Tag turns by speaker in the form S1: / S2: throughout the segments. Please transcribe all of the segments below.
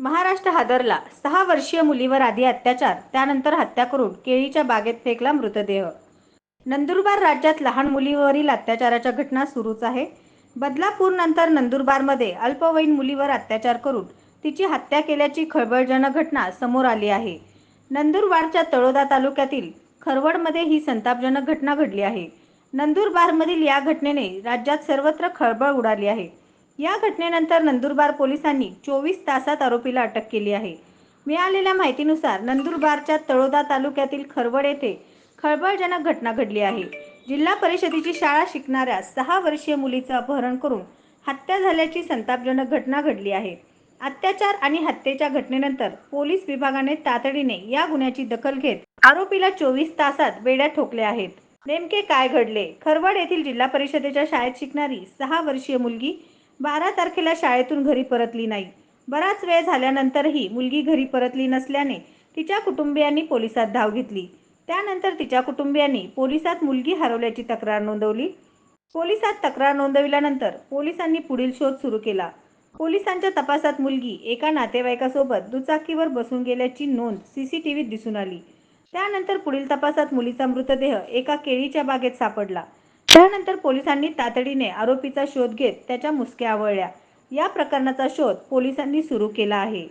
S1: महाराष्ट्र हादरला. सहा वर्षीय मुलीवर आधी अत्याचार त्यानंतर हत्या करून केळीच्या बागेत फेकला मृतदेह. नंदुरबार राज्यात लहान मुलीवरील अत्याचाराच्या घटना सुरूच आहे. बदलापूर नंतर नंदुरबारमध्ये अल्पवयीन मुलीवर अत्याचार करून तिची हत्या केल्याची खळबळजनक घटना समोर आली आहे. नंदुरबारच्या तळोदा तालुक्यातील खरवडमध्ये ही संतापजनक घटना घडली आहे. नंदुरबारमधील या घटनेने राज्यात सर्वत्र खळबळ उडाली आहे. या घटनेनंतर नंदुरबार पोलिसांनी चोवीस तासात आरोपीला अटक केली आहे. मिळालेल्या माहितीनुसार नंदुरबारच्या तळोदा तालुक्यातील खरवड येथे खळबळजनक घटना घडली आहे. जिल्हा परिषदेची शाळा शिकणाऱ्या सहा वर्षीय मुलीचं अपहरण करून हत्या झाल्याची संतापजनक घटना घडली आहे. अत्याचार आणि हत्येच्या घटनेनंतर पोलीस विभागाने तातडीने या गुन्ह्याची दखल घेत आरोपीला चोवीस तासात बेड्या ठोकल्या आहेत. नेमके काय घडले? खरवड येथील जिल्हा परिषदेच्या शाळेत शिकणारी सहा वर्षीय मुलगी बारा तारखेला शाळेतून घरी परतली नाही. बराच वेळ झाल्यानंतरही मुलगी घरी परतली नसल्याने तिच्या कुटुंबियांनी पोलिसात धाव घेतली. त्यानंतर तिच्या कुटुंबियांनी पोलिसात मुलगी हरवल्याची तक्रार नोंदवली. पोलिसात तक्रार नोंदविल्यानंतर पोलिसांनी पुढील शोध सुरू केला. पोलिसांच्या तपासात मुलगी एका नातेवाईकासोबत दुचाकीवर बसून गेल्याची नोंद सीसीटीव्हीत दिसून आली. त्यानंतर पुढील तपासात मुलीचा मृतदेह एका केळीच्या बागेत सापडला. त्यानंतर पोलिसांनी तातडीने आरोपीचा शोध घेत त्याच्या मुसक्या आवळल्या. या प्रकरणाचा शोध पोलिसांनी सुरू केला आहे.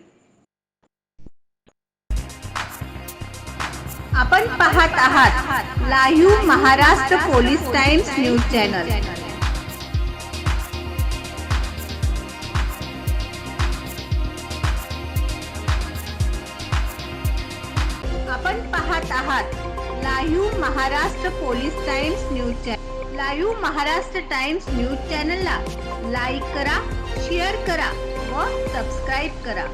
S2: आपण पाहत आहात live Maharashtra police times news channel. आपण पाहत आहात live Maharashtra police times news channel. Live Maharashtra times news चॅनलला लाईक करा शेअर करा व सबस्क्राईब करा.